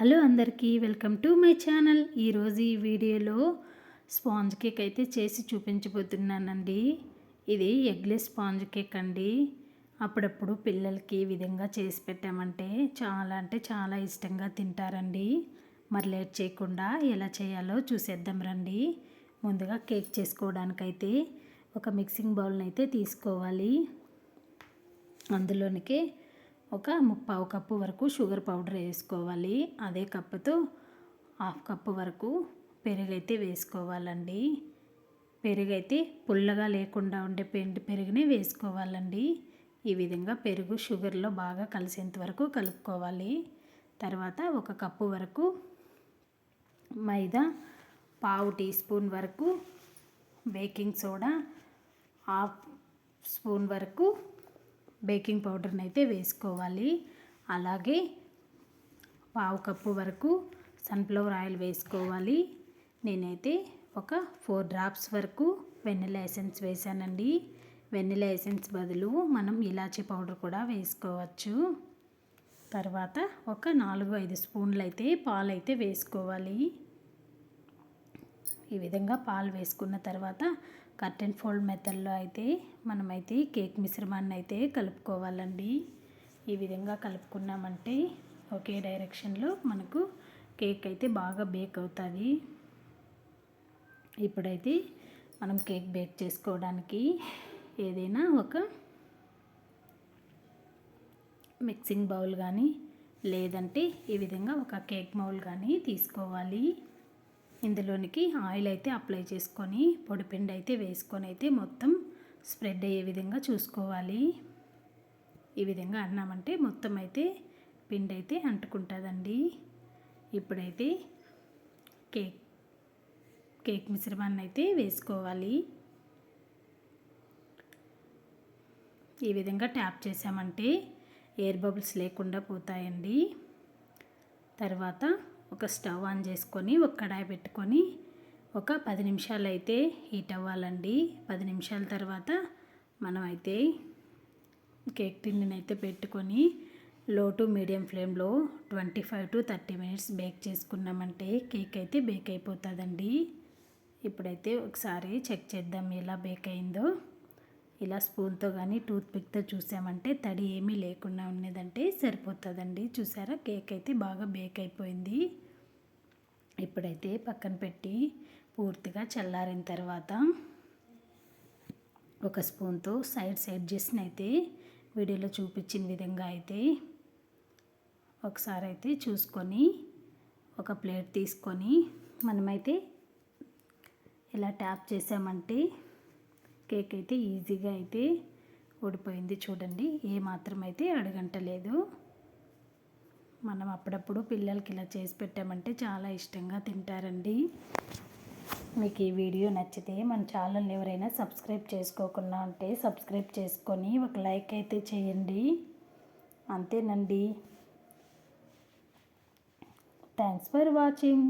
Hello అందరికీ welcome to my channel. ఈరోజు ఈ వీడియోలో స్పాంజ్ కేక్ అయితే చేసి చూపించబోతున్నానండి. ఇది ఎగ్లెస్ స్పాంజ్ కేక్ అండి. అప్పుడప్పుడు పిల్లలకి ఈ విధంగా చేసి పెట్టామంటే చాలా అంటే చాలా ఇష్టంగా తింటారండి. మరి లేట్ చేయకుండా ఎలా చేయాలో చూసేద్దాం రండి. ముందుగా కేక్ చేసుకోవడానికైతే ఒక మిక్సింగ్ బౌల్ని అయితే తీసుకోవాలి. అందులోనికి ఒక ముప్పావు కప్పు వరకు షుగర్ పౌడర్ వేసుకోవాలి. అదే కప్పుతో హాఫ్ కప్పు వరకు పెరుగైతే వేసుకోవాలండి. పెరుగైతే పుల్లగా లేకుండా ఉండే పెండి పెరుగునే వేసుకోవాలండి. ఈ విధంగా పెరుగు షుగర్లో బాగా కలిసేంత వరకు కలుపుకోవాలి. తర్వాత ఒక కప్పు వరకు మైదా పావు టీ స్పూన్ వరకు బేకింగ్ సోడా హాఫ్ స్పూన్ వరకు బేకింగ్ పౌడర్ని అయితే వేసుకోవాలి. అలాగే పావు కప్పు వరకు సన్ఫ్లవర్ ఆయిల్ వేసుకోవాలి. నేనైతే ఒక ఫోర్ డ్రాప్స్ వరకు వెన్నెల ఎసెన్స్ వేసానండి. వెన్నెల ఎసెన్స్ బదులు మనం ఇలాచీ పౌడర్ కూడా వేసుకోవచ్చు. తర్వాత ఒక నాలుగు ఐదు స్పూన్లు అయితే పాలు అయితే వేసుకోవాలి. ఈ విధంగా పాలు వేసుకున్న తర్వాత కర్టెన్ అండ్ ఫోల్డ్ మెథడ్లో అయితే మనమైతే కేక్ మిశ్రమాన్ని అయితే కలుపుకోవాలండి. ఈ విధంగా కలుపుకున్నామంటే ఒకే డైరెక్షన్లో మనకు కేక్ అయితే బాగా బేక్ అవుతుంది. ఇప్పుడైతే మనం కేక్ బేక్ చేసుకోవడానికి ఏదైనా ఒక మిక్సింగ్ బౌల్ కానీ లేదంటే ఈ విధంగా ఒక కేక్ మౌల్ కానీ తీసుకోవాలి. ఇందులోనికి ఆయిల్ అయితే అప్లై చేసుకొని పొడిపిండి అయితే వేసుకొని అయితే మొత్తం స్ప్రెడ్ అయ్యే విధంగా చూసుకోవాలి. ఈ విధంగా అన్నామంటే మొత్తం అయితే పిండి అయితే అంటుకుంటుందండి. ఇప్పుడైతే కేక్ కేక్ మిశ్రమాన్ని అయితే వేసుకోవాలి. ఈ విధంగా ట్యాప్ చేసామంటే ఎయిర్ బబుల్స్ లేకుండా పోతాయండి. తర్వాత ఒక స్టవ్ ఆన్ చేసుకొని ఒక కడాయి పెట్టుకొని ఒక పది నిమిషాలు అయితే హీట్ అవ్వాలండి. పది నిమిషాల తర్వాత మనం అయితే కేక్ టిన్నుని అయితే పెట్టుకొని లో టు మీడియం ఫ్లేమ్లో twenty five to thirty minutes bake చేసుకున్నామంటే కేక్ అయితే బేక్ అయిపోతుందండి. ఇప్పుడైతే ఒకసారి చెక్ చేద్దాం ఎలా బేక్ అయిందో. ఇలా స్పూన్తో కానీ టూత్పిక్తో చూసామంటే తడి ఏమీ లేకుండా ఉన్నదంటే సరిపోతుందండి. చూసారా? కేక్ అయితే బాగా బేక్ అయిపోయింది. ఇప్పుడైతే పక్కన పెట్టి పూర్తిగా చల్లారిన తర్వాత ఒక స్పూన్తో సైడ్ సైడ్ చేసిన అయితే వీడియోలో చూపించిన విధంగా అయితే ఒకసారి అయితే చూసుకొని ఒక ప్లేట్ తీసుకొని మనమైతే ఇలా ట్యాప్ చేసామంటే కేక్ అయితే ఈజీగా అయితే ఊడిపోయింది చూడండి. ఏ మాత్రం అయితే అడగంటలేదు. మనం అప్పుడప్పుడు పిల్లలకి ఇలా చేసి పెట్టామంటే చాలా ఇష్టంగా తింటారండి. మీకు ఈ వీడియో నచ్చితే మన ఛానల్ ఎవరైనా సబ్స్క్రైబ్ చేసుకోకుండా ఉంటే సబ్స్క్రైబ్ చేసుకొని ఒక లైక్ అయితే చేయండి. అంతేనండి. Thanks for watching.